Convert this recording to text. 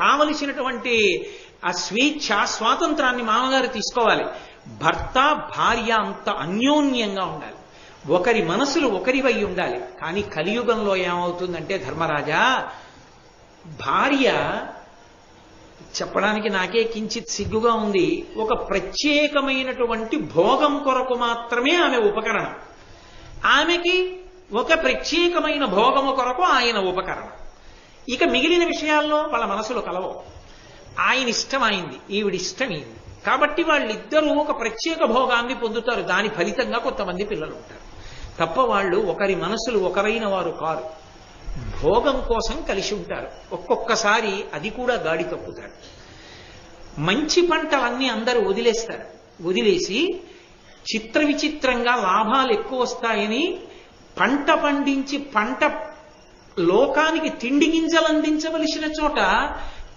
కావలసినటువంటి ఆ స్వేచ్ఛ స్వాతంత్రాన్ని మామగారు తీసుకోవాలి. భర్త భార్య అంత అన్యోన్యంగా ఉండాలి. ఒకరి మనసులు ఒకరివై ఉండాలి. కానీ కలియుగంలో ఏమవుతుందంటే ధర్మరాజా భార్య చెప్పడానికి నాకే కించిత్ సిగ్గుగా ఉంది. ఒక ప్రత్యేకమైనటువంటి భోగం కొరకు మాత్రమే ఆమె ఉపకరణం. ఆమెకి ఒక ప్రత్యేకమైన భోగము కొరకు ఆయన ఉపకరణం. ఇక మిగిలిన విషయాల్లో వాళ్ళ మనసులో కలవవు ఆయన ఇష్టం అయింది ఈవిడి ఇష్టం అయింది కాబట్టి వాళ్ళిద్దరూ ఒక ప్రత్యేక భోగాన్ని పొందుతారు. దాని ఫలితంగా కొంతమంది పిల్లలు ఉంటారు. తప్ప వాళ్ళు ఒకరి మనసులు ఒకరైన వారు కారు. భోగం కోసం కలిసి ఉంటారు. ఒక్కొక్కసారి అది కూడా గాడి తప్పుతారు. మంచి పంటలన్నీ అందరూ వదిలేస్తారు. వదిలేసి చిత్ర విచిత్రంగా లాభాలు ఎక్కువ వస్తాయని పంట పండించి పంట లోకానికి తిండి గింజలు అందించవలసిన చోట